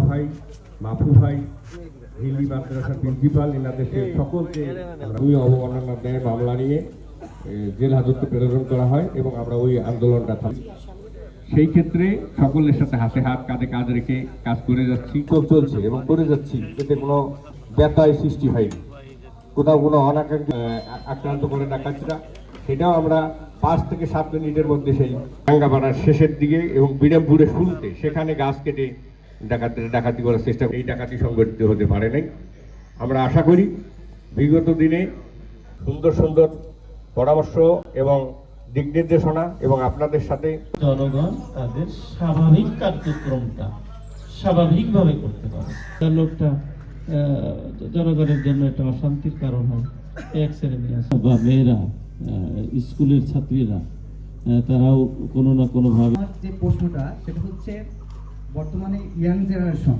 ভাই মাফু ভাই হিলি মাদ্রাসার প্রিন্সিপাল এনাদেরকে সকলকে দুই অবমাননার ন্যায় মামলা নিয়ে জেল হাজতে প্রেরণ করা হয় এবং আমরা ওই আন্দোলনটা থামি সেই ক্ষেত্রে সকলের সাথে হাতে হাত কাঁধে কাঁধ রেখে কাজ করে যাচ্ছি। চলছে এবং করে যাচ্ছি এতে কোনো ব্যথায় সৃষ্টি হয়নি। কোথাও কোনো অনাকাঙ্ক্ষিত আক্রান্ত করে ডাকাতিরা সেটাও আমরা পাঁচ থেকে সাত মিনিটের মধ্যে সেই টাঙ্গাপাড়ার শেষের দিকে এবং বিরামপুরের শুরুতে সেখানে গাছ কেটে ডাকাতি ডাকাতি করার চেষ্টা এই ডাকাতি সংগঠিত হতে পারে নাই। আমরা আশা করি বিগত দিনে সুন্দর সুন্দর পরামর্শ এবং দিক নির্দেশনা এবং আপনাদের সাথে জনগণ তাদের স্বাভাবিক কার্যক্রমটা স্বাভাবিকভাবে করতে পারে। লোকটা জনগণের জন্য একটা অশান্তির কারণ হয়। এক ছেলে মেয়ে বা মেয়েরা স্কুলের ছাত্রীরা তারাও কোনো না কোনোভাবে যে প্রশ্নটা সেটা হচ্ছে বর্তমানে ইয়াং জেনারেশন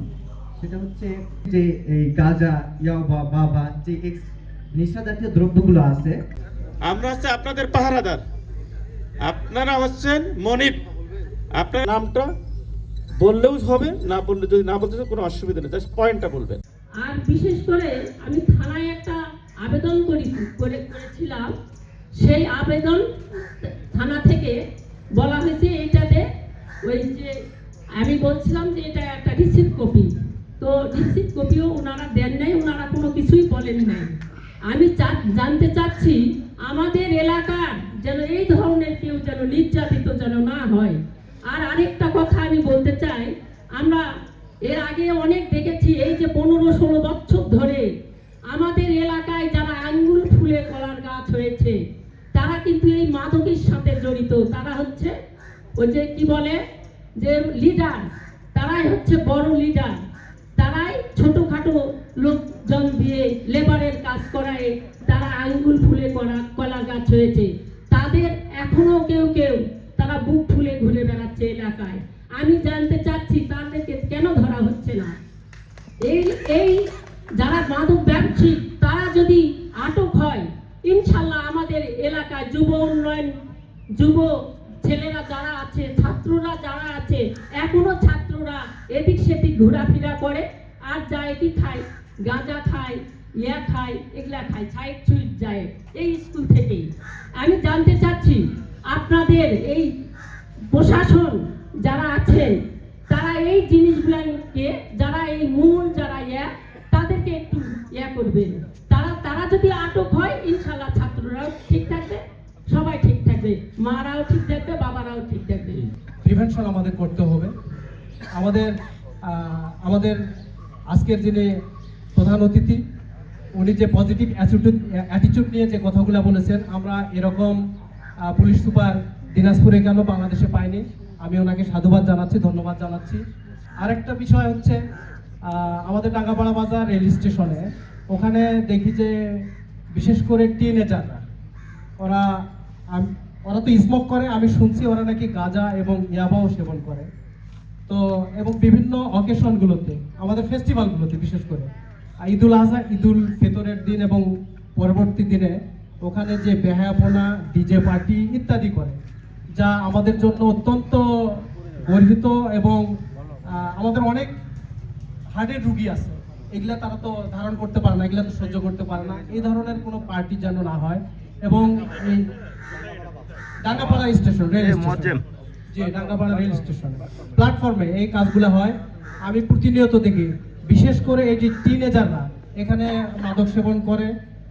সেটা হচ্ছে যে এই গাঁজা ইয়াবা বাবা যে এক্স নেশা জাতীয় দ্রব্যগুলো আছে। আমরা হচ্ছে আপনাদের পাহারাদার। আপনারা হচ্ছেন মনিব। আপনার নামটা বললেও হবে না বললে যদি না বলতে কোনো অসুবিধা নেই। জাস্ট পয়েন্টটা বলবেন। আর বিশেষ করে আমি থানায় একটা আবেদন করি করে করেছিলাম। সেই আবেদন থানা থেকে বলা হয়েছে এইটাতে ওই যে আমি বলছিলাম যে এটা একটা রিসিপ্ট কপি তো রিসিপ্ট কপিও ওনারা দেন নাই ওনারা কোনো কিছুই বলেন নাই। আমি জানতে চাচ্ছি, আমাদের এলাকার যেন এই ধরনের কেউ যেন নির্যাতিত যেন না হয়। আর আরেকটা কথা আমি বলতে চাই, আমরা এর আগে অনেক দেখেছি, এই যে পনেরো ষোলো বছর ধরে আমাদের এলাকায় যারা আঙ্গুল ফুলে কলার গাছ হয়েছে কিন্তু এই মাদকের সাথে জড়িত তারা হচ্ছে ওই যে কি বলে যে লিডার, তারাই হচ্ছে বড় লিডার। তারাই ছোটখাটো লোকজন দিয়ে লেবারের কাজ করায়, তারা আঙ্গুল ফুলে করা, কলা গাছ হয়েছে। তাদের এখনও কেউ কেউ তারা বুক ফুলে ঘুরে বেড়াচ্ছে এলাকায়। আমি জানতে চাচ্ছি তাদেরকে কেন ধরা হচ্ছে না? এই এই যারা মাদক ব্যবসায়িক তারা যদি আটক হয় ইনশাল্লাহ আমাদের এলাকায় যুব উন্নয়ন যুব ছেলেরা যারা আছে, ছাত্ররা যারা আছে, এখনও ছাত্ররা এদিক সেদিক ঘোরাফেরা করে, আর যায় কি খায়? গাঁজা খায়, ইয়া খায়, এগুলা খায় সাইড সুইট যায়। এই স্কুল থেকেই। আমি জানতে চাচ্ছি, আপনাদের এই প্রশাসন যারা আছেন তারা এই জিনিসগুলোকে, যারা এই মূল, যারা ইয়া, তাদেরকে একটু ইয়া করবেন তারা তারা যদি আটক হয় ইনশাল্লাহ ছাত্ররাও ঠিক থাকবে সবাই ঠিক থাকবে মারাও ঠিক থাকবে বাবারাও ঠিক থাকবে প্রিভেনশন আমাদের করতে হবে। আমাদের আমাদের আজকের যিনি প্রধান অতিথি, উনি যে পজিটিভ অ্যাটিটিউড অ্যাটিটিউড নিয়ে যে কথাগুলো বলেছেন, আমরা এরকম পুলিশ সুপার দিনাজপুরে কেন বাংলাদেশে পাইনি? আমি ওনাকে সাধুবাদ জানাচ্ছি, ধন্যবাদ জানাচ্ছি। আরেকটা বিষয় হচ্ছে আমাদের ডাঙ্গাপাড়া বাজার রেল স্টেশনে, ওখানে দেখি যে বিশেষ করে টিনেজাররা ওরা ওরা তো স্মোক করে, আমি শুনছি ওরা নাকি গাঁজা এবং ইয়াবাও সেবন করে। তো, এবং বিভিন্ন অকেশনগুলোতে আমাদের ফেস্টিভ্যালগুলোতে বিশেষ করে। ঈদুল আজহা, ঈদুল ফেতরের দিন এবং পরবর্তী দিনে ওখানে যে বেহায়াপনা ডিজে পার্টি ইত্যাদি করে, যা আমাদের জন্য অত্যন্ত গর্হিত এবং আমাদের অনেক হার্টের রুগী আছে। এগুলা তারা তো ধারণ করতে পারে না, এগুলা তো সহ্য করতে পারে না। এই ধরনের কোনো পার্টি যেন না হয়। এবং এই ডাঙ্গাপাড়া স্টেশন রেল স্টেশন জি ডাঙ্গাপাড়া রেল স্টেশন প্ল্যাটফর্মে এই কাজগুলো হয়। আমি প্রতিনিয়ত দেখি। বিশেষ করে এই যে টিনেজাররা এখানে মাদক সেবন করে।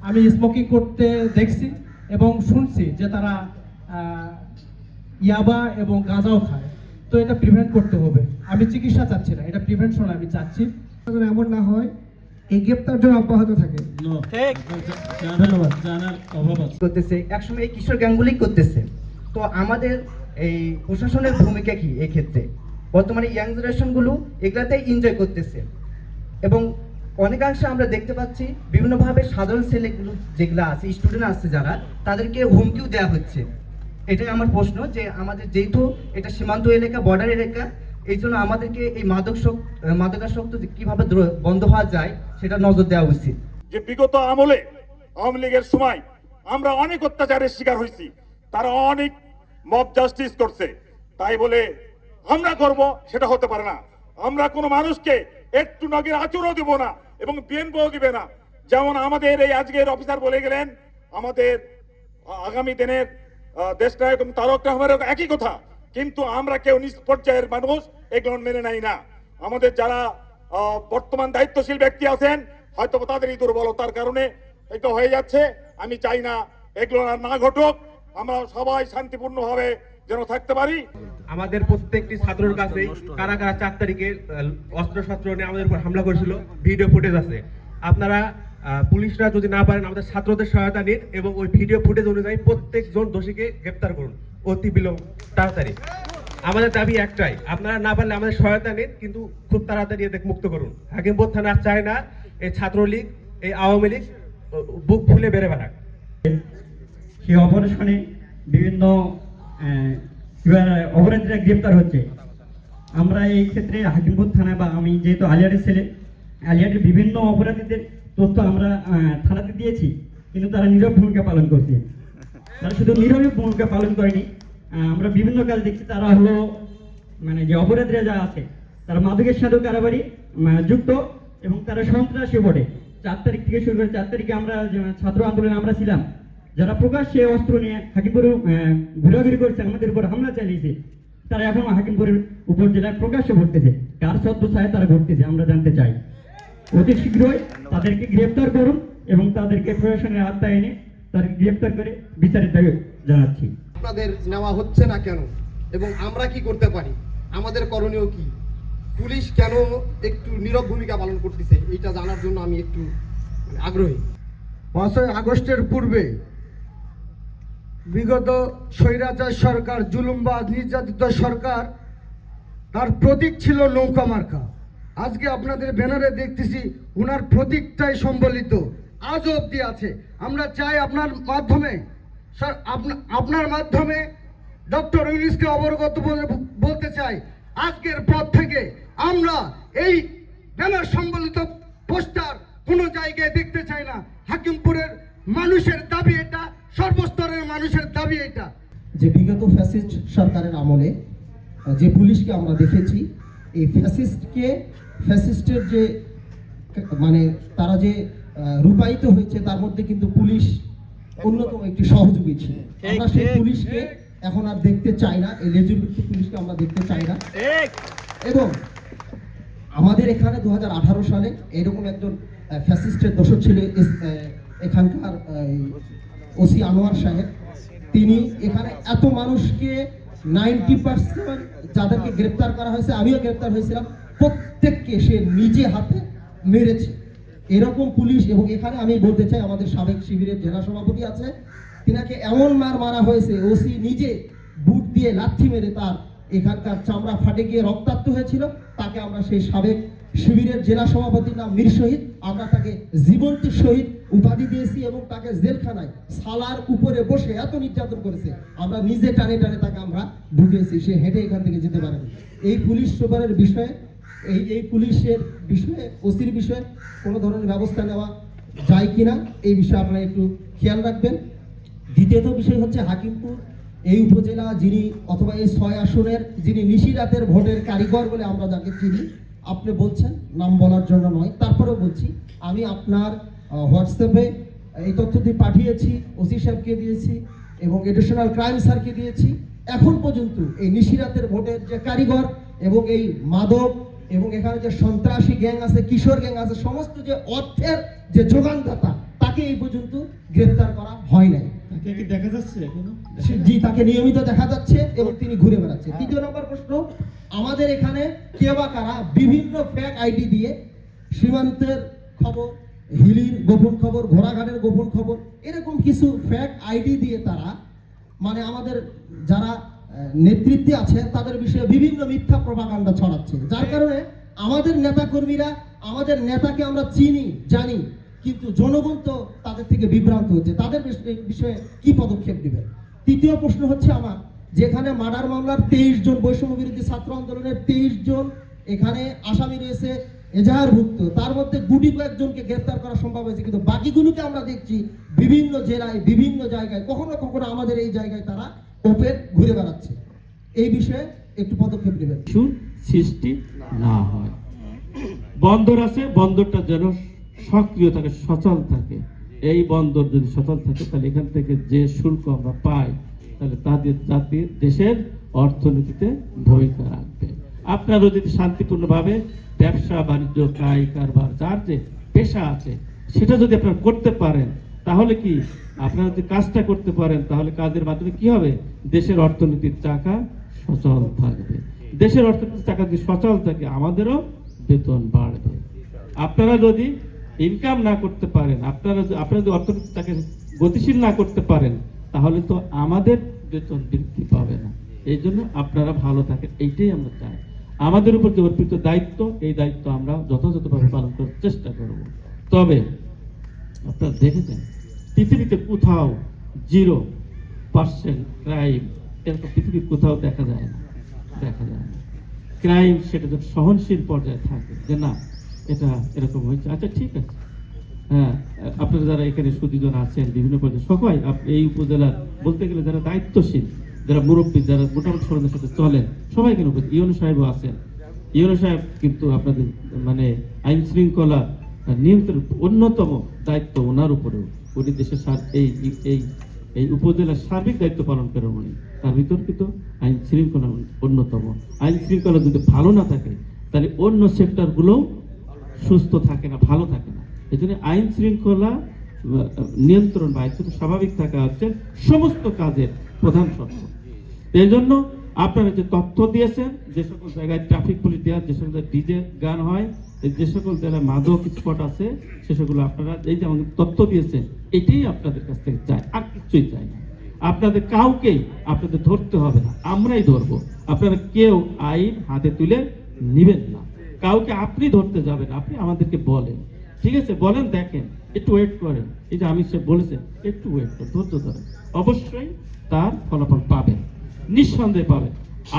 আমি স্মোকিং করতে দেখছি এবং শুনছি যে তারা ইয়াবা এবং গাঁজাও খায়। তো এটা প্রিভেন্ট করতে হবে। আমি চিকিৎসা চাচ্ছি না। এটা প্রিভেনশন আমি চাচ্ছি। এমন না হয় এই গ্রেপ্তার যেন অব্যাহত থাকে। ধন্যবাদ জানার অভাব করতেছে। একসময় এই কিশোর গ্যাংগুলি করতেছে। তো আমাদের এই প্রশাসনের ভূমিকা কি ক্ষেত্রে? বর্তমানে ইয়াং জেনারেশনগুলো এগুলাতেই এনজয় করতেছে। এবং অনেকাংশে আমরা দেখতে পাচ্ছি বিভিন্নভাবে সাধারণ ছেলেগুলো যেগুলো আছে স্টুডেন্ট আছে যারা, তাদেরকে হুমকিও দেওয়া হচ্ছে। এটাই আমার প্রশ্ন যে আমাদের যেহেতু এটা সীমান্ত এলাকা বর্ডার এলাকা, এই জন্য আমাদেরকে এই মাদক মাদকাসক্ত কীভাবে বন্ধ হওয়া যায়, সেটা নজর দেওয়া উচিত। যে বিগত আমলে আওয়ামী লীগের সময় আমরা অনেক অত্যাচারের শিকার হয়েছি। তারা অনেক মব জাস্টিস করছে। তাই বলে আমরা করব সেটা হতে পারে না। আমরা কোনো মানুষকে একটু নগের আচরও দিব না এবং বিএনপিও দিবে না। যেমন আমাদের এই আজকের অফিসার বলে গেলেন আমাদের আগামী দিনের আহ, দেশনায়ক এবং তারক রহমানের একই কথা। কিন্তু আমরা কেউ নিজ পর্যায়ের মানুষ এগুলো মেনে নাই না। আমাদের যারা বর্তমান দায়িত্বশীল ব্যক্তি আছেন হয়তো তাদেরই দুর্বলতার কারণে এটা হয়ে যাচ্ছে। আমি চাই না এগুলো আর না ঘটুক। আমরা সবাই শান্তিপূর্ণভাবে যেন থাকতে পারি। আমাদের প্রত্যেকটি ছাত্রের কাছে কারা কারা চার তারিখে অস্ত্র শস্ত্র নিয়ে আমাদের উপর হামলা করেছিল ভিডিও ফুটেজ আছে। আপনারা পুলিশরা যদি না পারেন, আমাদের ছাত্রদের সহায়তা নিন এবং ওই ভিডিও ফুটেজ অনুযায়ী প্রত্যেকজন দোষীকে গ্রেপ্তার করুন অতি বিলম্ব, তাড়াতাড়ি। আমাদের দাবি একটাই, আপনারা না পারলে আমাদের সহায়তা নিন, কিন্তু খুব তাড়াতাড়ি এদের মুক্ত করুন। হাকিমপুর থানা চায় না এই ছাত্রলীগ, এই আওয়ামী লীগ বুক ফুলে বেড়ে বেড়াক। সেই অপারেশনে বিভিন্ন অপরাধীরা গ্রেপ্তার হচ্ছে। আমরা এই ক্ষেত্রে হাকিমপুর থানা বা আমি যেহেতু আলিয়ারের ছেলে আলিয়ারের বিভিন্ন অপরাধীদের তথ্য আমরা থানাতে দিয়েছি, কিন্তু তারা নীরব ভূমিকা পালন করছে। তারা শুধু নীরবে ভূমিকা পালন করেনি আমরা বিভিন্ন কাজ দেখছি, তারা হলো মানে যে অপরাধীরা যা আছে, তারা মাদকের সাথেও কারাবারি যুক্ত এবং তারা সন্ত্রাসী বটে। চার তারিখ থেকে শুরু করে, চার তারিখে আমরা ছাত্র আন্দোলনে আমরা ছিলাম যারা প্রকাশ্যে অস্ত্র নিয়ে হাকিমপুরে ঘোরাঘুরি করছে আমাদের উপর হামলা চালিয়েছে তারা এখন হাকিমপুরের উপজেলায় প্রকাশ্যে ঘটতেছে কার ছদ্মছায় তারা ঘটতেছে আমরা জানতে চাই। অতি শীঘ্রই তাদেরকে গ্রেপ্তার করুন এবং তাদেরকে প্রশাসনের আত্মায় এনে তাদেরকে গ্রেপ্তার করে বিচারের দাবি জানাচ্ছি। আপনাদের নেওয়া হচ্ছে না কেন? এবং আমরা কি করতে পারি? আমাদের করণীয় কি? পুলিশ কেন একটু নীরব ভূমিকা পালন করতেছে? এটা জানার জন্য আমি একটু মানে আগ্রহী। পাঁচই আগস্টের পূর্বে বিগত স্বৈরাচার সরকার, জুলুমবাজ, নির্যাতিত সরকার, তার প্রতীক ছিল নৌকা মার্কা। আজকে আপনাদের ব্যানারে দেখতেছি ওনার প্রতীকটাই সম্বলিত। আজও অব্দি আছে। আমরা চাই আপনার মাধ্যমে, স্যার আপনার মাধ্যমে ডক্টর ইউনিসকে অবগত বলে বলতে চাই। আজকের পর থেকে আমরা এই ব্যানার সম্বলিত পোস্টার কোনো জায়গায় দেখতে চাই না। হাকিমপুরের মানুষের দাবি এটা সর্বস্তরের মানুষের দাবি এটা। যে বিগত ফ্যাসিস্ট সরকারের আমলে যে পুলিশকে আমরা দেখেছি এই ফ্যাসিস্টকে ফ্যাসিস্টের যে মানে তারা যে রূপায়িত হয়েছে তার মধ্যে কিন্তু পুলিশ অন্যতম একটি সহযোগী ছিল। আমরা সেই পুলিশকে এখন আর দেখতে চাই না এই লেজুর পুলিশকে আমরা দেখতে চাই না। এবং আমাদের এখানে দু হাজার আঠারো সালে এরকম একজন ফ্যাসিস্টের দোষর ছিল এস- এখানকার ওসি আনোয়ার সাহেব, তিনি এখানে এত মানুষকে নাইনটি পার্সেন্ট যাদেরকে গ্রেপ্তার করা হয়েছে, আমিও গ্রেপ্তার হয়েছিলাম, প্রত্যেককে সে নিজে হাতে মেরেছে। এরকম পুলিশ, এবং এখানে আমি বলতে চাই, আমাদের সাবেক শিবিরের জেলা সভাপতি আছে, তিনাকে এমন মার মারা হয়েছে, ওসি নিজে বুট দিয়ে লাথি মেরে তার এখানকার চামড়া ফাটে গিয়ে রক্তাক্ত হয়েছিল, তাকে আমরা সেই সাবেক শিবিরের জেলা সভাপতির নাম মীর শহীদ। আমরা তাকে জীবন্ত শহীদ উপাধি দিয়েছি এবং তাকে জেলখানায় সালার উপরে বসে এত নির্যাতন করেছে। আমরা নিজে টানে টানে তাকে আমরা ঢুকেছি। সে হেঁটে এখান থেকে যেতে পারেনি। এই পুলিশ সুপারের বিষয়ে, এই এই পুলিশের বিষয়ে, ওসির বিষয়ে কোনো ধরনের ব্যবস্থা নেওয়া যায় কিনা, এই বিষয়ে আপনারা একটু খেয়াল রাখবেন। দ্বিতীয়ত বিষয় হচ্ছে হাকিমপুর। এই উপজেলা যিনি, অথবা এই ছয় আসনের যিনি নিশিরাতের ভোটের কারিগর বলে আমরা যাকে চিনি আপনি বলছেন, নাম বলার জন্য নয়, তারপরেও বলছি, আমি আপনার হোয়াটসঅ্যাপে এই তথ্যটি পাঠিয়েছি, ওসি সাহেবকে দিয়েছি, এবং এডিশনাল ক্রাইম স্যারকে দিয়েছি। এখন পর্যন্ত এই নিশিরাতের ভোটের যে কারিগর এবং এই মাদক এবং এখানে যে সন্ত্রাসী গ্যাং আছে, কিশোর গ্যাং আছে, সমস্ত যে অর্থের যে যোগানদাতা তাকে এই পর্যন্ত গ্রেফতার করা হয় নাই। তাকে কি দেখা যাচ্ছে জি তাকে নিয়মিত দেখা যাচ্ছে এবং তিনি ঘুরে বেড়াচ্ছে। তৃতীয় নম্বর প্রশ্ন আমাদের এখানে কে বা কারা বিভিন্ন ফ্যাক আইডি দিয়ে সীমান্তের খবর হিলির গোপন খবর ঘোড়াঘাটের গোপন খবর এরকম কিছু ফ্যাক আইডি দিয়ে তারা মানে আমাদের যারা নেতৃত্বে আছে তাদের বিষয়ে বিভিন্ন মিথ্যা প্রভাকাণ্ডা ছড়াচ্ছে। যার কারণে আমাদের নেতাকর্মীরা আমাদের নেতাকে আমরা চিনি জানি। কিন্তু জনগণ তো তাদের থেকে বিভ্রান্ত হচ্ছে। তাদের বিষয়ে- কি পদক্ষেপ নেবেন তৃতীয় প্রশ্ন হচ্ছে আমার, যেখানে মার্ডার মামলার তেইশ জন বৈষম্য বিরোধী ছাত্র আন্দোলনের তেইশ জন এখানে আসামি রয়েছে, এজাহারভুক্ত, তার মধ্যে গুটি কয়েকজনকে গ্রেফতার করা সম্ভব হয়েছে। কিন্তু বাকিগুলোকে আমরা দেখছি বিভিন্ন জেলায়, বিভিন্ন জায়গায়, কখনো কখনো আমাদের এই জায়গায় তারা ওপেন ঘুরে বেড়াচ্ছে। এই বিষয়ে একটু পদক্ষেপ নেবেন। সৃষ্টি না হয়। বন্দর আছে, বন্দরটা যেন সক্রিয় থাকে, সচল থাকে। এই বন্দর যদি সচল থাকে, তাহলে এখান থেকে যে শুল্ক আমরা পাই, তাহলে তাদের জাতির দেশের অর্থনীতিতে ভূমিকা রাখবে। আপনারও যদি শান্তিপূর্ণভাবে ব্যবসা, বাণিজ্য, কায়, কারবার, যার যে পেশা আছে, সেটা যদি আপনারা করতে পারেন, তাহলে কি আপনারা যদি কাজটা করতে পারেন, তাহলে কাজের মাধ্যমে কি হবে? দেশের অর্থনীতির চাকা সচল থাকবে। দেশের অর্থনীতির চাকা যদি সচল থাকে, আমাদেরও বেতন বাড়বে। আপনারা যদি ইনকাম না করতে পারেন, আপনারা যদি- আপনারা যদি অর্থনীতিটাকে গতিশীল না করতে পারেন, তাহলে তো আমাদের বেতন বৃদ্ধি পাবে না। এই জন্য আপনারা ভালো থাকেন, এইটাই আমরা চাই। আমাদের উপর যে অর্পিত দায়িত্ব, এই দায়িত্ব আমরা যথাযথভাবে পালন করার চেষ্টা করব। তবে, আপনারা দেখেছেন, পৃথিবীতে কোথাও জিরো পার্সেন্ট ক্রাইম, এরকম পৃথিবীর কোথাও দেখা যায় না, দেখা যায় না। ক্রাইম সেটা যখন সহনশীল পর্যায়ে থাকে, যে না এটা এরকম হয়েছে। আচ্ছা ঠিক আছে। হ্যাঁ আপনারা যারা এখানে সুদীজন আছেন, বিভিন্ন পর্যায়ে, সবাই এই উপজেলার বলতে গেলে যারা দায়িত্বশীল, যারা মুরব্বী, যারা মোটামুটি সমাজের সাথে চলেন, সবাই কেন ইউনো সাহেবও আছেন। ইউনো সাহেব কিন্তু আপনাদের মানে আইন শৃঙ্খলা নিয়ন্ত্রণ অন্যতম দায়িত্ব ওনার উপরেও। উনি দেশের এই এই এই উপজেলার সার্বিক দায়িত্ব পালন করেন উনি। তার ভিতর কিন্তু আইন শৃঙ্খলা অন্যতম। আইন শৃঙ্খলা যদি ভালো না থাকে, তাহলে অন্য সেক্টরগুলোও সুস্থ থাকে না, ভালো থাকে না। এই জন্য আইন শৃঙ্খলা নিয়ন্ত্রণ বা স্বাভাবিক থাকা হচ্ছে সমস্ত কাজের প্রধান শর্ত। এই জন্য আপনারা যে তথ্য দিয়েছেন, যে সকল জায়গায় ট্রাফিক পুলিশ দেওয়া যে সকল জায়গায় ডিজে গান হয়, যে সকল জায়গায় মাদক স্পট আছে, সে সকল আপনারা এই যে আমাকে তথ্য দিয়েছেন, এটাই আপনাদের কাছ থেকে চাই, আর কিছুই চাই না। আপনাদের কাউকেই আপনাদের ধরতে হবে না, আমরাই ধরবো। আপনারা কেউ আইন হাতে তুলে নিবেন না। কাউকে আপনি ধরতে যাবেন, আপনি আমাদেরকে বলেন। ঠিক আছে? বলেন, দেখেন। একটু ওয়েট করেন। এই যে আমি সে বলেছেন, একটু ওয়েট করেন, ধৈর্য ধরেন। অবশ্যই তার ফলাফল পাবেন, নিঃসন্দেহে পাবেন।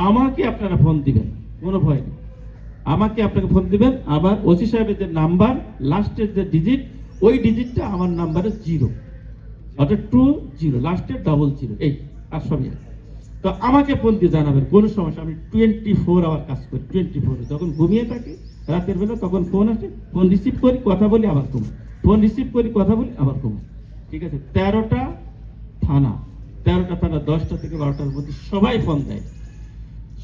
আমাকে আপনারা ফোন দিবেন, কোনো ভয় নেই। আমাকে আপনাকে ফোন দিবেন, আবার ওসি সাহেবের যে নাম্বার লাস্টের যে ডিজিট ওই ডিজিটটা আমার নাম্বারে জিরো অর্থাৎ টু জিরো লাস্টের ডবল জিরো এই, আর সবই। তো আমাকে ফোন দিয়ে জানাবেন, কোনো সমস্যা, আমি টোয়েন্টি ফোর আওয়ার কাজ করি টোয়েন্টি ফোর যখন ঘুমিয়ে থাকি, রাতের বেলা তখন ফোন আসে ফোন রিসিভ করি, কথা বলি, আবার কমে ফোন রিসিভ করি, কথা বলি, আবার কমে ঠিক আছে? তেরোটা থানা তেরোটা থানা, দশটা থেকে বারোটার মধ্যে সবাই ফোন দেয়।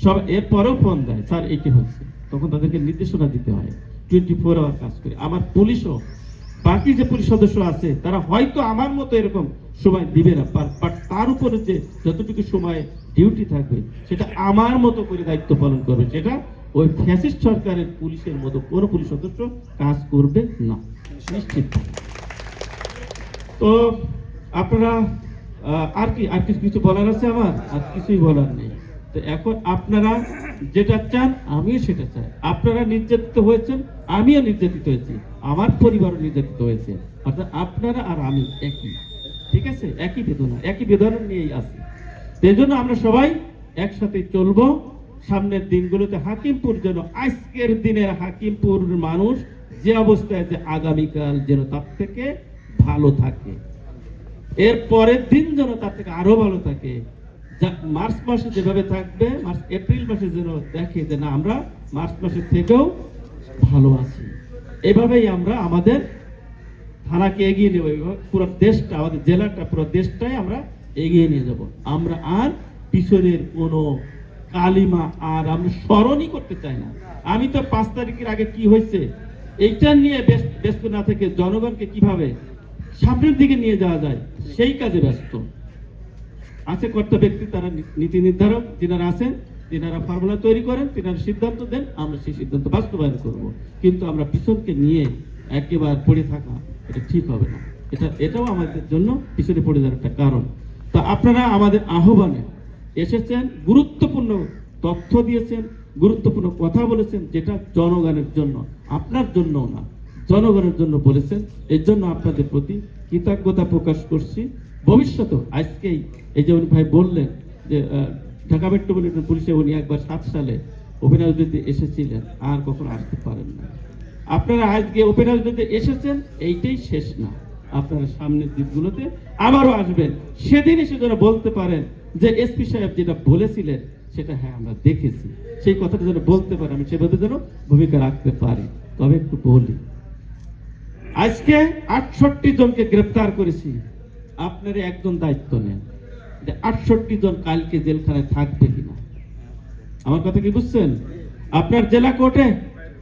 সব, এরপরেও ফোন দেয়, স্যার এইটি হচ্ছে? তখন তাদেরকে নির্দেশনা দিতে হয় টোয়েন্টি ফোর আওয়ার কাজ করি। আমার পুলিশও বাকি যে পুলিশ সদস্য আছে, তারা হয়তো আমার মতো এরকম সময় দিবে না বাট তার উপরে যে যতটুকু সময় ডিউটি থাকবে, সেটা আমার মতো করে দায়িত্ব পালন করবে, সেটা ওই ফ্যাসিস্ট সরকারের পুলিশের মতো কোনো পুলিশ সদস্য কাজ করবে না। নিশ্চিত। তো আপনারা আর কি আর কিছু কিছু বলার আছে আমার? আর কিছুই বলার নেই। তো এখন আপনারা যেটা চান, আমিও সেটা চাই। আপনারা নির্যাতিত হয়েছেন, আমিও নির্যাতিত হয়েছি। আমার পরিবারও নির্যাতিত হয়েছে। অর্থাৎ আপনারা আর আমি একই। ঠিক আছে? একই বেদনা একই বেদনা নিয়েই আছি। সেই জন্য আমরা সবাই একসাথে চলবো। সামনের দিনগুলোতে হাকিমপুর যেন আজকের দিনের হাকিমপুর মানুষ যে অবস্থায় আছে, আগামীকাল যেন তার থেকে ভালো থাকে। এর পরের দিন যেন তার থেকে আরও ভালো থাকে। মার্চ মাসে যেভাবে থাকবে, মার্চ, এপ্রিল মাসে যেন দেখে যে না, আমরা মার্চ মাসের থেকেও ভালো আছি। এভাবেই আমরা আমাদের থানাকে এগিয়ে নেব পুরো দেশটা, আমাদের জেলাটা, পুরো দেশটাই আমরা এগিয়ে নিয়ে যাব। আমরা আর পিছনের কোনো কালিমা আর আমরা স্মরণই করতে চাই না। আমি তো পাঁচ তারিখের আগে কি হয়েছে, এইটা নিয়ে ব্যস্ত না থেকে জনগণকে কীভাবে সামনের দিকে নিয়ে যাওয়া যায়, সেই কাজে ব্যস্ত। আছে কর্তা ব্যক্তি, তারা নীতি নির্ধারক, যিনারা আছেন তিনারা ফর্মুলা তৈরি করেন, তিনারা সিদ্ধান্ত দেন, আমরা সেই সিদ্ধান্ত বাস্তবায়ন করব। কিন্তু আমরা পিছনকে নিয়ে একেবারে পড়ে থাকা, এটা ঠিক হবে না। এটা, এটাও আমাদের জন্য পিছনে পড়ে যাওয়ার একটা কারণ। তা আপনারা আমাদের আহ্বানে এসেছেন, গুরুত্বপূর্ণ তথ্য দিয়েছেন, গুরুত্বপূর্ণ কথা বলেছেন, যেটা জনগণের জন্য, আপনার জন্যও না, জনগণের জন্য বলেছেন। এর জন্য আপনাদের প্রতি কৃতজ্ঞতা প্রকাশ করছি। ভবিষ্যতেও আজকেই এই যে ভাই বললেন যে ঢাকা মেট্রোপলিটন পুলিশে উনি একবার সাত সালে অভিনয় দিতে এসেছিলেন, আর কখনো আসতে পারেন না। আপনারা আজকে অভিনয় দিতে এসেছেন, এইটাই শেষ না। আপনারা সামনের দিকগুলোতে আবারও আসবেন। সেদিন এসে যারা বলতে পারেন যে এসপি সাহেব যেটা বলেছিলেন, সেটা হ্যাঁ আমরা দেখেছি। সেই কথাটা যেন বলতে পারি আমি সেভাবে যেন ভূমিকা রাখতে পারি। তবে একটু বলি, আজকে আটষট্টি জনকে গ্রেপ্তার করেছি। আপনার একজন দায়িত্ব নেন। আটষট্টি জন কালকে জেলখানায় থাকবে কিনা? আমার কথা কি বুঝছেন? আপনার জেলা কোর্টে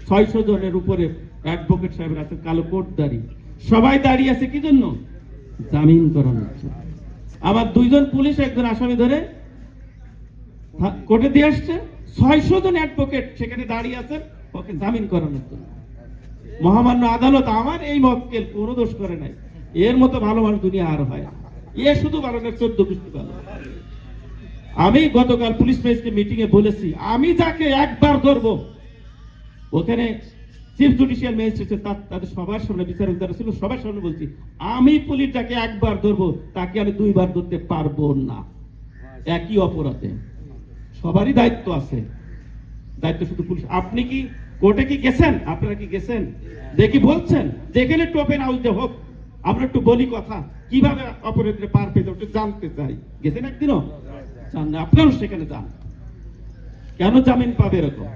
ছয়শো জনের উপরে অ্যাডভোকেট সাহেবের আছে কালো কোর্ট দাঁড়িয়ে। সবাই দাঁড়িয়ে আছে কি জন্য? জামিন করানোর জন্য। আমার দুইজন পুলিশ একজন আসামি ধরে কোর্টে দিয়ে আসছে। ছয়শো জন অ্যাডভোকেট সেখানে দাঁড়িয়ে আছেন ওকে জামিন করানোর জন্য। মহামান্য আদালত আমার এই মক্কেল কোনো দোষ করে নাই। এর মতো ভালো মানুষ দুনিয়া আর হয়। এ শুধু ভালো চোদ্দ গোষ্ঠী আমি গতকাল পুলিশ প্রেসকে মিটিং এ বলেছি, আমি যাকে একবার ধরবো, ওখানে চিফ জুডিশিয়াল ম্যাজিস্ট্রেট তাদের সবার সামনে বিচারক যারা ছিল সবার সামনে বলছি, আমি পুলিশ যাকে একবার ধরবো, তাকে আমি দুইবার ধরতে পারব না। একই অপরাধে। সবারই দায়িত্ব আছে। দায়িত্ব শুধু পুলিশ। আপনি কি কোর্টে কি গেছেন? আপনারা কি গেছেন? দেখি বলছেন, যেখানে টোপেন আউজে হোক আমরা একটু বলি কথা, কীভাবে অপরাধীরা পার পেতে একটু জানতে চাই। গেছেন একদিনও? জান না, আপনারাও সেখানে যান। কেন জামিন পাবে এরকম?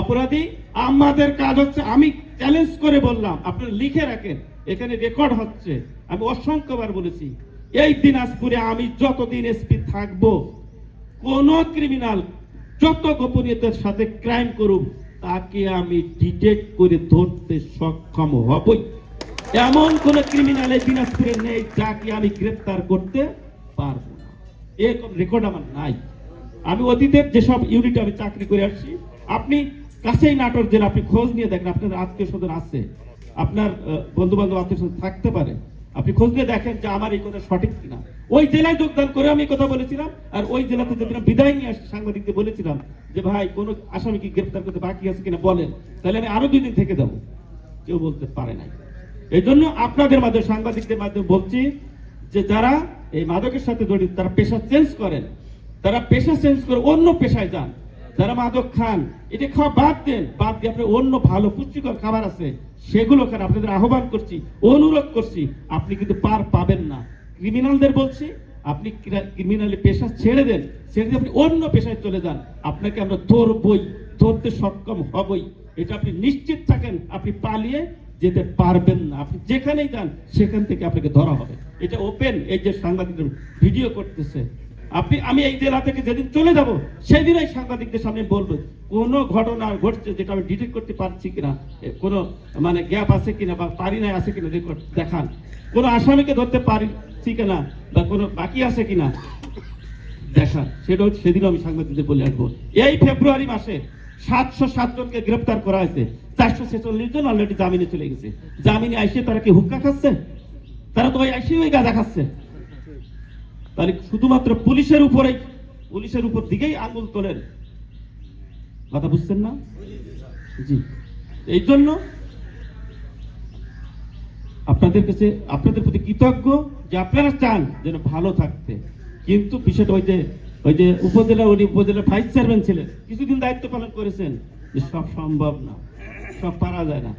অপরাধী, আমাদের কাজ হচ্ছে, আমি চ্যালেঞ্জ করে বললাম, আপনারা লিখে রাখেন, এখানে রেকর্ড হচ্ছে। আমি অসংখ্যবার বলেছি, এই দিনাজপুরে আমি যতদিন এসপি থাকব, কোন ক্রিমিনাল যত গোপনীয়তার সাথে ক্রাইম করুক, তাকে আমি ডিটেক্ট করে ধরতে সক্ষম হবই। এমন কোন ক্রিমিনাল দিনাজপুরে নেই যাকে আমি গ্রেপ্তার করতে পারব না। এরকম রেকর্ড আমার নাই। আমি অতীতের যেসব ইউনিটে আমি চাকরি করে আসছি, আপনি কাছেই নাটোর জেলা, আপনি খোঁজ নিয়ে দেখেন, আপনার আত্মীয় স্বজন আছে, আপনার বন্ধু বান্ধব আত্মীয় স্বজন থাকতে পারে। আপনি খোঁজ নিয়ে দেখেন যে আমার এই কথা সঠিক কিনা। ওই জেলায় যোগদান করে আমি কথা বলেছিলাম, আর ওই জেলাতে যেদিন বিদায় নিয়ে আসছি সাংবাদিকদের বলেছিলাম যে, ভাই, কোন আসামি কি গ্রেপ্তার করতে বাকি আছে কিনা বলেন, তাহলে আমি আরও দুই দিন থেকে যাব। কেউ বলতে পারে নাই। এই জন্য আপনাদের মাধ্যমে সাংবাদিকদের মাধ্যমে বলছি যে যারা এই মাদকের সাথে জড়িত, তারা পেশা চেঞ্জ করেন। তারা পেশা চেঞ্জ করে অন্য পেশায় যান। যারা মাদক খান, এটা খাওয়া বাদ দেন। বাদ দিয়ে আপনি অন্য ভালো পুষ্টিকর খাবার আছে সেগুলো খান আপনাদের আহ্বান করছি, অনুরোধ করছি, আপনি কিন্তু পার পাবেন না। ক্রিমিনালদের বলছি, আপনি ক্রিমিনালি পেশা ছেড়ে দেন। ছেড়ে দিয়ে আপনি অন্য পেশায় চলে যান। আপনাকে আমরা ধরবই, ধরতে সক্ষম হবই। এটা আপনি নিশ্চিত থাকেন, আপনি পালিয়ে যেতে পারবেন না। আপনি যেখানেই যান, সেখান থেকে আপনাকে ধরা হবে। এটা ওপেন এই যে সাংবাদিকদের ভিডিও করতেছে। আপনি, আমি এই জেলা থেকে যেদিন চলে যাব, সেদিন এই সাংবাদিকদের সামনে বলব, কোনো ঘটনা ঘটছে যেটা আমি ডিটেক্ট করতে পারছি কিনা কোনো মানে গ্যাপ আছে কিনা বা পারি না আছে কিনা রেকর্ড দেখান। কোনো আসামিকে ধরতে পারছি কিনা বা কোনো বাকি আছে কিনা দেখান। সেটা হচ্ছে সেদিনও আমি সাংবাদিকদের বলে আসব এই ফেব্রুয়ারি মাসে সাতশো সাত জনকে গ্রেপ্তার করা হয়েছে। চারশো ছেচল্লিশ জন অলরেডি জামিনে চলে গেছে। জামিনে আইসে তারা কি হুক্কা খাচ্ছে? তারা তো ওই আইসে ওই গাঁজা খাচ্ছে। তাহলে শুধুমাত্র পুলিশের উপরে, পুলিশের উপর দিকেই আঙুল তোলেন। কথা বুঝছেন না? জি। এই জন্য আপনাদের কাছে, আপনাদের প্রতি কৃতজ্ঞ যে আপনারা চান যেন ভালো থাকতে। কিন্তু বিষয়টা ওই যে ওই যে উপজেলা, উনি উপজেলা ভাইস চেয়ারম্যান ছিলেন। কিছুদিন দায়িত্ব পালন করেছেন। সব সম্ভব না। সব পারা যায় না।